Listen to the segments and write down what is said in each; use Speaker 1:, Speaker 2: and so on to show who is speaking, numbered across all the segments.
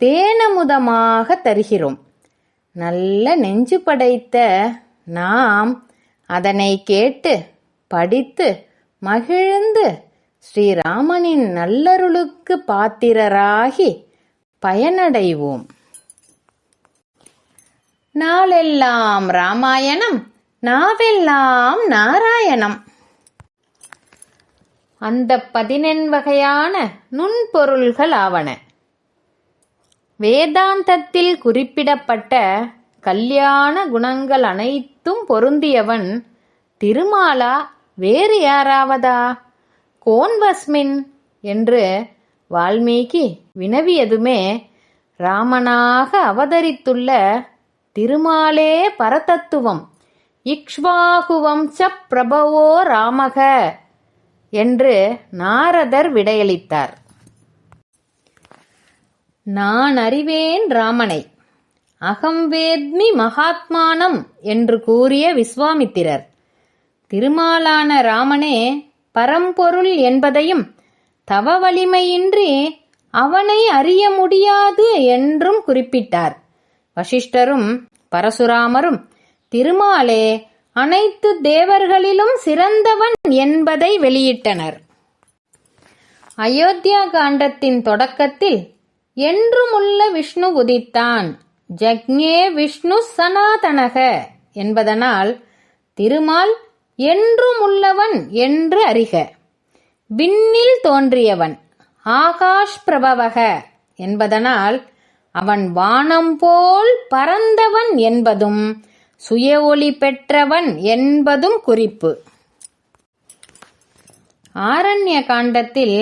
Speaker 1: தேனமுதமாக தருகிறோம். நல்ல நெஞ்சு படைத்த நாம் அதனை கேட்டு படித்து மகிழ்ந்து ஸ்ரீராமனின் நல்லருளுக்கு பாத்திரராகி பயனடைவோம். நாளெல்லாம் ராமாயணம் நாவெல்லாம் நாராயணம். அந்த பதினெண் வகையான நுண்பொருள்கள் ஆவன. வேதாந்தத்தில் குறிப்பிடப்பட்ட கல்யாண குணங்கள் அனைத்தும் பொருந்தியவன் திருமாலா வேறு யாராவதா? கோன்வஸ்மின் என்று வால்மீகி வினவியதுமே ராமனாக அவதரித்துள்ள திருமாலே பரதத்துவம். இக்ஷ்வாகுவம்ச பிரபவோ ராமக என்று நாரதர் விடையளித்தார். நான் அறிவேன் ராமனை. அகம் வேத்மி மகாத்மானம் என்று கூறிய விஸ்வாமித்திரர். திருமாலான ராமனே பரம்பொருள் என்பதையும் தவ வலிமையின்றி அவனை அறிய முடியாது என்றும் குறிப்பிட்டார். வசிஷ்டரும் பரசுராமரும் திருமாலே அனைத்து தேவர்களிலும் சிறந்தவன் என்பதை வெளியிட்டனர். அயோத்தியா காண்டத்தின் தொடக்கத்தில் என்றுமுள்ள விஷ்ணு உதித்தான். ஜக்ஞே விஷ்ணு சனாதனக என்பதனால் திருமால் என்றுமுள்ளவன் என்று அறிக. விண்ணில் தோன்றியவன் ஆகாஷ் பிரபவக என்பதனால் அவன் வானம் போல் பறந்தவன் என்பதும் சுய ஒளி பெற்றவன் என்பதும் குறிப்பு. ஆரண்ய காண்டத்தில்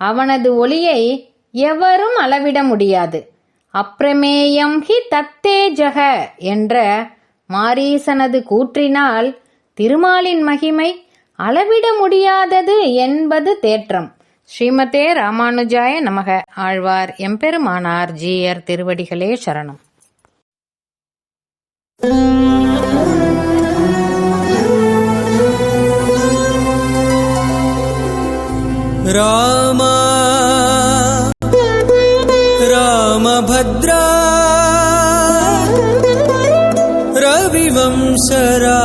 Speaker 1: அவனது ஒளியை எவரும் அளவிட முடியாது. அப்பிரமேயம் ஹி தத்தேஜக என்ற மாரீசனது கூற்றினால் திருமாலின் மகிமை அளவிட முடியாதது என்பது தேற்றம். ஸ்ரீமதே ராமானுஜாய நமக. ஆழ்வார் எம்பெருமானார் ஜீயர் திருவடிகளே சரணம்.
Speaker 2: रविवंशरा